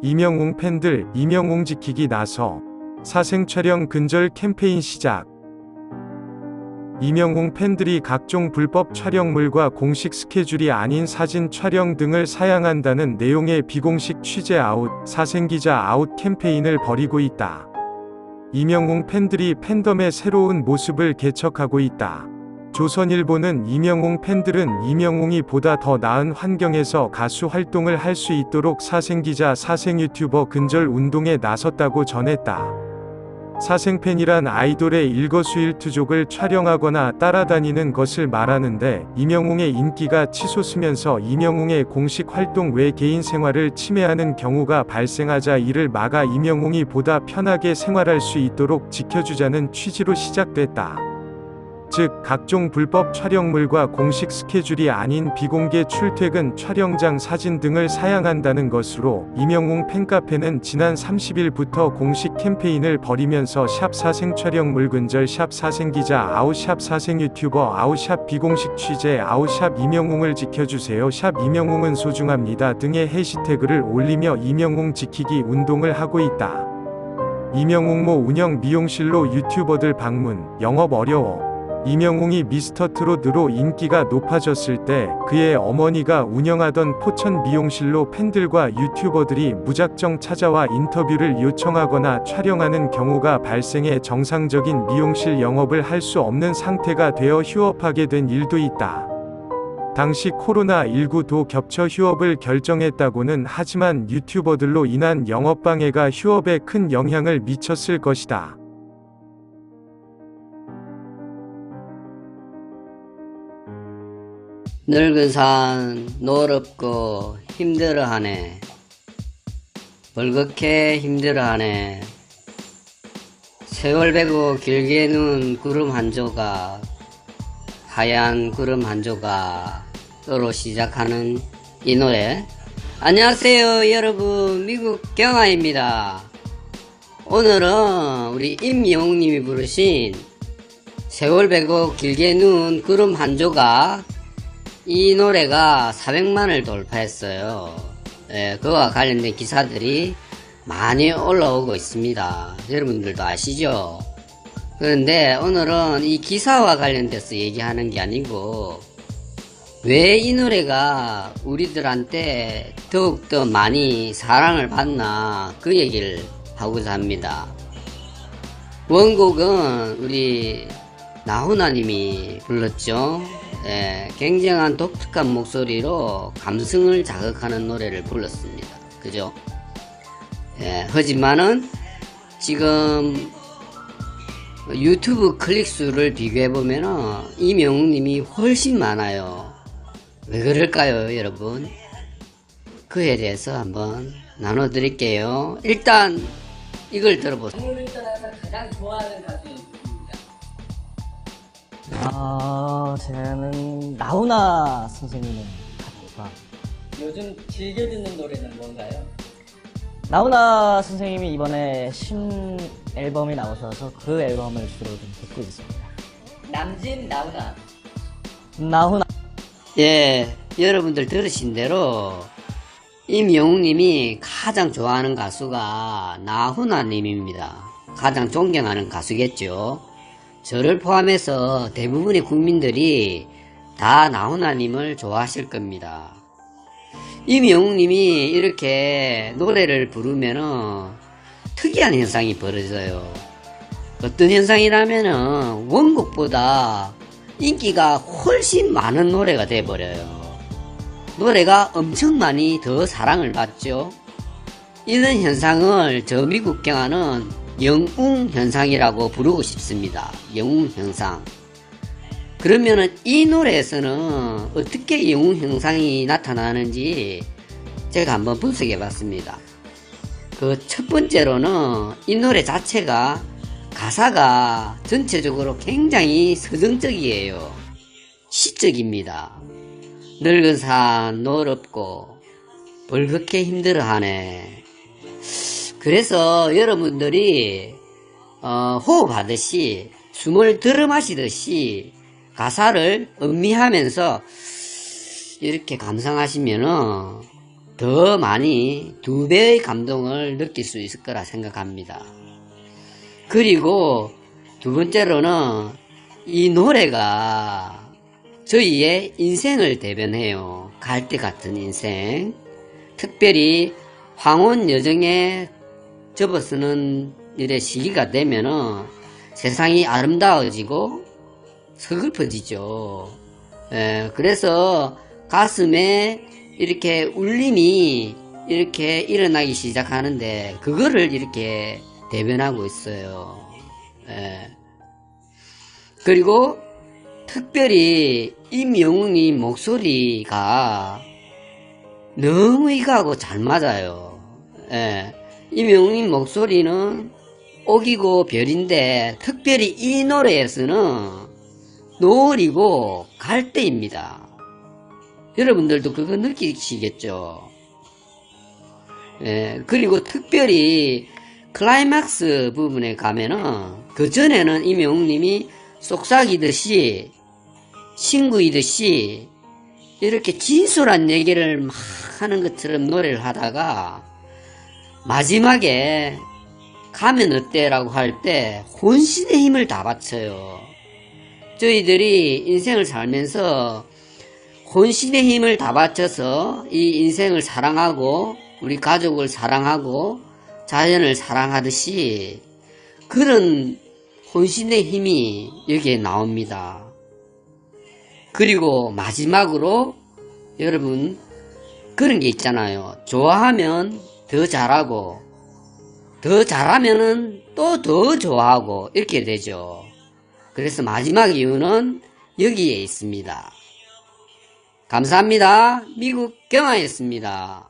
이명웅 팬들 이명웅 지키기 나서 사생 촬영 근절 캠페인 시작. 이명웅 팬들이 각종 불법 촬영물과 공식 스케줄이 아닌 사진 촬영 등을 사양한다는 내용의 비공식 취재 아웃, 사생기자 아웃 캠페인을 벌이고 있다. 이명웅 팬들이 팬덤의 새로운 모습을 개척하고 있다. 조선일보는 이명웅 팬들은 이명웅이 보다 더 나은 환경에서 가수 활동을 할 수 있도록 사생기자 사생 유튜버 근절 운동에 나섰다고 전했다. 사생팬이란 아이돌의 일거수일투족을 촬영하거나 따라다니는 것을 말하는데 이명웅의 인기가 치솟으면서 이명웅의 공식 활동 외 개인 생활을 침해하는 경우가 발생하자 이를 막아 이명웅이 보다 편하게 생활할 수 있도록 지켜주자는 취지로 시작됐다. 즉, 각종 불법 촬영물과 공식 스케줄이 아닌 비공개 출퇴근 촬영장 사진 등을 사양한다는 것으로 이명웅 팬카페는 지난 30일부터 공식 캠페인을 벌이면서 샵 사생 촬영물 근절 샵 사생 기자 아웃 샵 사생 유튜버 아웃 샵 비공식 취재 아웃 샵 이명웅을 지켜주세요 샵 이명웅은 소중합니다 등의 해시태그를 올리며 이명웅 지키기 운동을 하고 있다. 이명웅 모 운영 미용실로 유튜버들 방문 영업 어려워 이명웅이 미스터 트롯으로 인기가 높아졌을 때 그의 어머니가 운영하던 포천 미용실로 팬들과 유튜버들이 무작정 찾아와 인터뷰를 요청하거나 촬영하는 경우가 발생해 정상적인 미용실 영업을 할 수 없는 상태가 되어 휴업하게 된 일도 있다. 당시 코로나19도 겹쳐 휴업을 결정했다고는 하지만 유튜버들로 인한 영업방해가 휴업에 큰 영향을 미쳤을 것이다. 늙은 산 노럽고 힘들어하네. 벌겋게 힘들어하네. 세월 배고 길게 눈 구름 한 조각, 하얀 구름 한 조각으로 시작하는 이 노래. 안녕하세요, 여러분. 미국 경아입니다. 오늘은 우리 임영웅님이 부르신 세월 배고 길게 눈 구름 한 조각 이 노래가 400만을 돌파했어요. 예, 그와 관련된 기사들이 많이 올라오고 있습니다. 여러분들도 아시죠? 그런데 오늘은 이 기사와 관련돼서 얘기하는 게 아니고 왜 이 노래가 우리들한테 더욱더 많이 사랑을 받나 그 얘기를 하고자 합니다. 원곡은 우리 나훈아님이 불렀죠. 예, 굉장한 독특한 목소리로 감성을 자극하는 노래를 불렀습니다. 그죠? 예, 하지만은 지금 유튜브 클릭 수를 비교해 보면은 이명웅님이 훨씬 많아요. 왜 그럴까요, 여러분? 그에 대해서 한번 나눠드릴게요. 일단 이걸 들어보세요. 장르를 떠나서 가장 좋아하는 가수? 아, 저는 나훈아 선생님의 가수가 요즘 즐겨 듣는 노래는 뭔가요? 나훈아 선생님이 이번에 신 앨범이 나오셔서 그 앨범을 주로 좀 듣고 있습니다. 남진 나훈아 나훈아 예, 여러분들 들으신 대로 임영웅님이 가장 좋아하는 가수가 나훈아님입니다. 가장 존경하는 가수겠죠. 저를 포함해서 대부분의 국민들이 다 나훈아님을 좋아하실 겁니다. 임영웅님이 이렇게 노래를 부르면은 특이한 현상이 벌어져요. 어떤 현상이라면은 원곡보다 인기가 훨씬 많은 노래가 돼버려요. 노래가 엄청 많이 더 사랑을 받죠. 이런 현상을 저 미국 경화는 영웅 현상이라고 부르고 싶습니다. 영웅 현상. 그러면은 이 노래에서는 어떻게 영웅 현상이 나타나는지 제가 한번 분석해 봤습니다. 그 첫 번째로는 이 노래 자체가 가사가 전체적으로 굉장히 서정적이에요. 시적입니다. 늙은 산 노럽고 벌겋게 힘들어하네. 그래서 여러분들이 어, 호흡하듯이 숨을 들어 마시듯이 가사를 음미하면서 이렇게 감상하시면은 더 많이 두 배의 감동을 느낄 수 있을 거라 생각합니다. 그리고 두 번째로는 이 노래가 저희의 인생을 대변해요. 갈대 같은 인생. 특별히 황혼 여정에 접어 쓰는 일의 시기가 되면은 세상이 아름다워지고 서글퍼지죠. 예, 그래서 가슴에 이렇게 울림이 이렇게 일어나기 시작하는데 그거를 이렇게 대변하고 있어요. 예. 그리고 특별히 임영웅이 목소리가 너무 이거하고 잘 맞아요. 예. 임영웅 목소리는 옥이고 별인데 특별히 이 노래에서는 노을이고 갈대입니다. 여러분들도 그거 느끼시겠죠? 예, 그리고 특별히 클라이막스 부분에 가면은 그 전에는 임영웅님이 속삭이듯이 친구이듯이 이렇게 진솔한 얘기를 막 하는 것처럼 노래를 하다가 마지막에 가면 어때 라고 할 때 혼신의 힘을 다 바쳐요. 저희들이 인생을 살면서 혼신의 힘을 다 바쳐서 이 인생을 사랑하고 우리 가족을 사랑하고 자연을 사랑하듯이 그런 혼신의 힘이 여기에 나옵니다. 그리고 마지막으로 여러분 그런 게 있잖아요. 좋아하면 더 잘하고 더 잘하면은 또 더 좋아하고 이렇게 되죠. 그래서 마지막 이유는 여기에 있습니다. 감사합니다. 미국 경화였습니다.